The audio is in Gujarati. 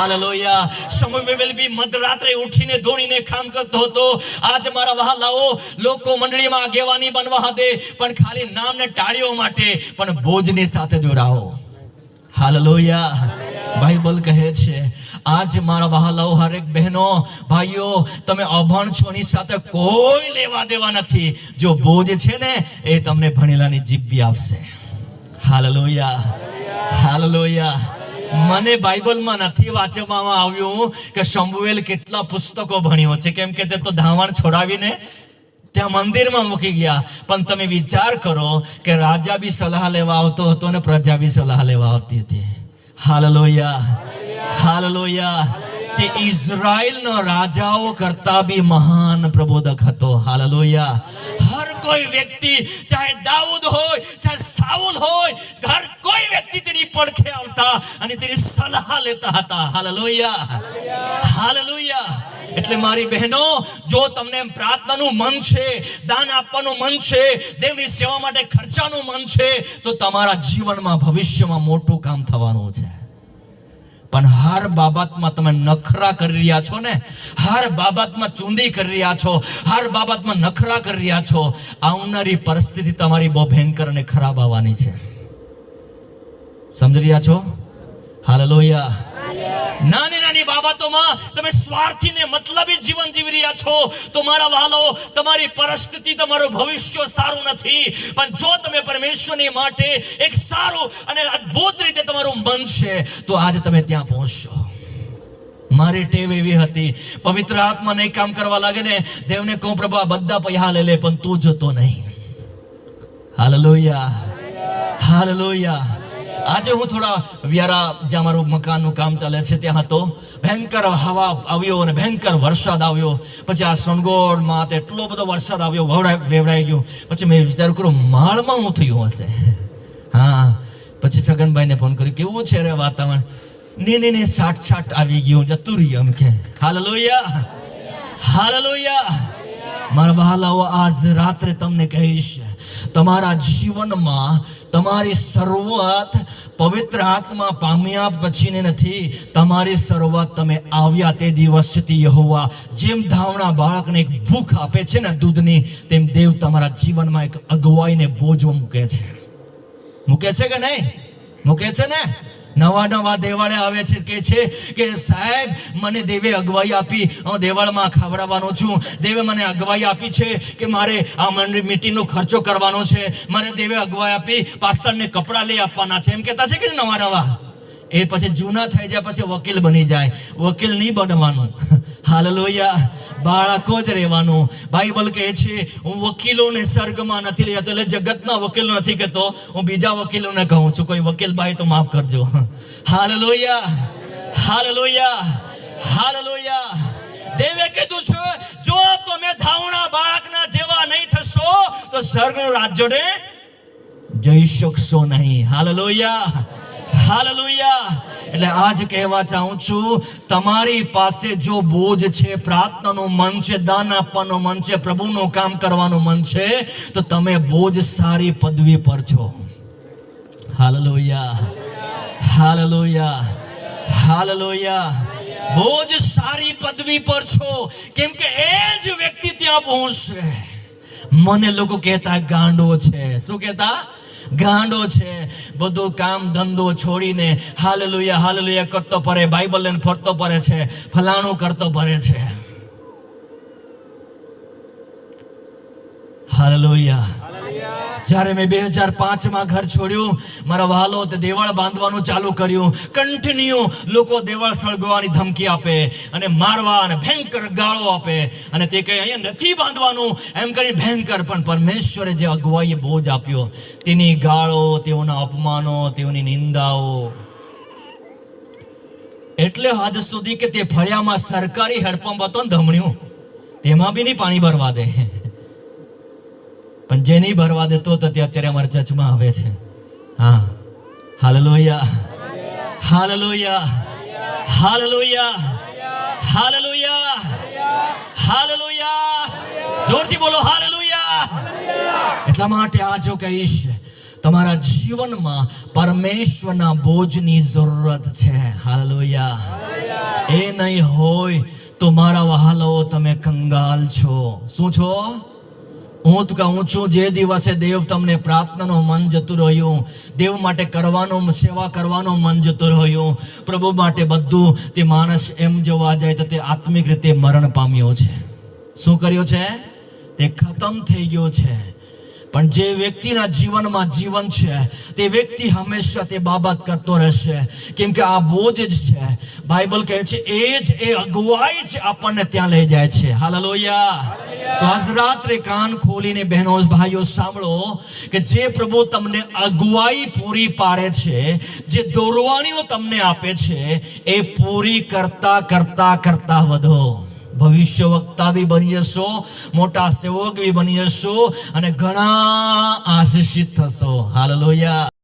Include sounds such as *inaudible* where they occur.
હાલેલુયા. સમવેલ બી મધરાત્રે ઉઠીને દોડીને કામ કરતો હતો. આજ મારા વહાલાઓ લોકો મંડળીમાં આગેવાની બનવા હતે પણ ખાલી નામને ટાળીઓ માટે, પણ બોજની સાથે જોડાઓ. હાલેલુયા. બાઇબલ કહે છે, આજ મારા વહાલાઓ હરેક બહેનો, ભાઈઓ, તમે અભણ છોની સાથે કોઈ લેવા દેવા નથી. જો બોજ છે ને, એ તમને ભણેલાની જીભી આપશે. હાલેલુયા. હાલેલુયા. મને બાઇબલમાં નથી વાંચવામાં આવ્યું કે શંભુએલ કેટલા પુસ્તકો ભણ્યો છે. કેમ કે તે તો ધાવણ છોડાવીને ત્યાં મંદિરમાં મૂકી ગયા. પણ તમે વિચાર કરો કે રાજા બી સલાહ લેવા આવતો હતો અને પ્રજા બી સલાહ લેવા આવતી હતી. હાલેલુયા. હાલેલુયા. તે ઇઝરાયલનો રાજાઓ કરતા બી મહાન પ્રબોધક હતો. હાલેલુયા. હર કોઈ વ્યક્તિ, ચાહે દાઉદ હોય, ચાહે સાઉલ હોય હર કોઈ વ્યક્તિ તેની પડખે આવતા અને તેની સલાહ લેતા હતા. હાલેલુયા. હાલેલુયા. એટલે મારી બહેનો, જો તમને પ્રાર્થનાનું મન છે, દાન આપવાનું મન છે, દેવની સેવા માટે ખર્ચાનું મન છે, તો તમારા જીવનમાં, ભવિષ્યમાં મોટું કામ થવાનું છે. પણ હર બાબતમાં તમે નખરા કરી રહ્યા છો ને? હર બાબતમાં ચૂંદી કરી રહ્યા છો? હર બાબતમાં નખરા કરી રહ્યા છો? આવનારી પરિસ્થિતિ તમારી બહુ ભયંકર અને ખરાબ આવવાની છે. સમજી રહ્યા છો? હાલેલુયા. નાની નાની બાબતોમાં તમે સ્વાર્થીને મતલબી જીવન જીવી રહ્યા છો તો મારા વાલો તમારી પરિસ્થિતિ તમારું ભવિષ્ય સારું નથી. પણ જો તમે પરમેશ્વરની માટે એક સારું અને અદ્ભુત રીતે તમારું મન છે તો આજે તમે ત્યાં પહોંચશો. મારી ટેવ એવી હતી પવિત્ર આત્મા નહીં કામ કરવા લાગે ને દેવને કહું પ્રભુ આ બધા પૈસા લે લે પણ તું જતો નહીં. હાલ લોહિયા હાલ હાલેલુયા. આજે હું થોડા વ્યારા જ્યાં મારું મકાનનું કામ ચાલે છે ત્યાં હતો. ભયંકર હવા આવ્યો અને ભયંકર વરસાદ આવ્યો. પછી આ સનગોળમાં તો એટલો બધો વરસાદ આવ્યો, વવડાય, વેવડાઈ ગયો. પછી મેં વિચાર કર્યો, માળમાં હું થયું હશે? હા. પછી છગનભાઈને ફોન કર્યો, કેવું છે રે વાતાવરણ? ને ને ને છાટ છાટ આવી ગયું, જતું રહ્યું એમ કે. હાલ લોહિયા મારા વહાલાઓ, આજ રાત્રે તમને કહીશ. તમારા જીવનમાં તમારી શરૂઆત પવિત્ર આત્મા પામ્યા પછીની નથી. તમારી શરૂઆત તમે આવ્યા તે દિવસથી યહોવા. જેમ ધાવણા બાળકને એક ભૂખ આપે છે ને દૂધની, તેમ દેવ તમારા જીવનમાં એક અગવાઈને બોજ મૂકે છે. મૂકે છે કે નહીં? મૂકે છે ને? નવા નવા દેવાળે આવે છે, કે છે કે, સાહેબ, મને દેવે અગવાઈ આપી. હું દેવાળમાં ખવડાવવાનો છું. દેવે મને અગવાઈ આપી છે કે મારે આ મંડળી મીટિંગનો ખર્ચો કરવાનો છે. મારે દેવે અગવાઈ આપી પાસ્ટરને કપડાં લઈ આપવાના છે. એમ કહેતા છે કે નવા નવા એ પછી જૂના થઈ જાય, પછી વકીલ બની જાય. વકીલ નહીં બનવાનું. *laughs* લોહિયા બાળકો જ રહેવાનું. બાઇબલ કહે છે, હું વકીલોને સ્વર્ગમાં નથી લઈ એટલે જગતના વકીલો નથી કહેતો. હું બીજા વકીલોને કહું છું. કોઈ વકીલ ભાઈ તો માફ કરજો. *laughs* હાલ લોહિયા હાલ લોહિયા હાલ લોહિયા દેવે કીધું છે, જો તમે ધાવણા બાળકના જેવા નહીં થશો, તો સ્વર્ગનું રાજ્યને જઈ શકશો નહીં. હાલેલુયા. હાલેલુયા. એટલે આજ કહેવા ચાહું છું, તમારી પાસે જો બોજ છે, પ્રાર્થનાનું મન છે, દાન આપવાનું મન છે, પ્રભુનું કામ કરવાનું મન છે, તો તમે બોજ સારી પદવી પર છો. હાલેલુયા. હાલેલુયા. હાલેલુયા. બોજ સારી પદવી પર છો. કેમ કે એ જ વ્યક્તિ ત્યાં પહોંચશે. મને લોકો કહેતા, ગાંડો છે. શું કહેતા? ગાંડો છે. બધું કામ ધંધો છોડીને હાલેલુયા હાલેલુયા કરતો પડે બાઇબલ લઈને ફરતો પડે છે, ફલાણું કરતો પડે છે. હાલેલુયા. જ્યારે મેં બે હજાર પાંચમાં ઘર છોડ્યું, મારા વાલો દેવાળ બાંધવાનું ચાલુ કર્યું. કન્ટિન્યુ લોકો દેવાળ સળગવાની ધમકી આપે અને મારવા અને ભયંકર ગાળો આપે. અને તે કહે અહીંયા નથી બાંધવાનું. એમ કરી ભયંકર, પણ પરમેશ્વરે જે અગવાઈએ બોજ આપ્યો, તેની ગાળો, તેઓના અપમાનો, તેઓની નિંદાઓ. એટલે હદ સુધી કે તે ફળિયામાં સરકારી હેડપંપ હતો ને ધમણ્યું, તેમાં બી નહીં પાણી ભરવા દે. પણ જે નહીં ભરવા દેતો તો તે અત્યારે અમારા ચર્ચમાં આવે છે. હા. હાલ લોહિયા હાલ લોહિયા હાલ લોહિયા હાલ લોહિયા હાલ લોહિયા જોરથી બોલો હાલ લોહિયા એટલા માટે આ જો કહીશ, તમારા જીવનમાં પરમેશ્વરના બોજની જરૂરત છે. હાલેલુયા. એ નહીં હોય તો મારા વહાલો તમે કંગાલ છો. શું છો? હું તો કહું છું, જે દિવસે દેવ તમને પ્રાર્થનાનું મન જતું રહ્યું, દેવ માટે કરવાનું સેવા કરવાનું મન જતું રહ્યું, પ્રભુ માટે બધું તે માણસ એમ જોવા જાય તો તે આત્મિક રીતે મરણ પામ્યો છે. શું કર્યો છે? તે ખતમ થઈ ગયો છે. પણ જે વ્યક્તિના જીવનમાં જીવન છે, તે વ્યક્તિ હંમેશા તે બાબત કરતો રહેશે. કેમ કે આ બોજ જ છે. બાઇબલ કહે છે, એ જ, એ અગવાઈ જ આપણને ત્યાં લઈ જાય છે. હાલ હાલેલુયા. તો આજ રાત્રે કાન ખોલીને બહેનો ભાઈઓ, સાંભળો કે જે પ્રભુ તમને અગુવાઈ પૂરી પાડે છે, જે દોરવાણીઓ તમને આપે છે, એ પૂરી કરતા કરતા કરતા વધો. ભવિષ્ય વક્તા બી બની જશો, મોટા સેવક બી બની જશો અને ઘણા આશીષિત થશો. હાલેલુયા.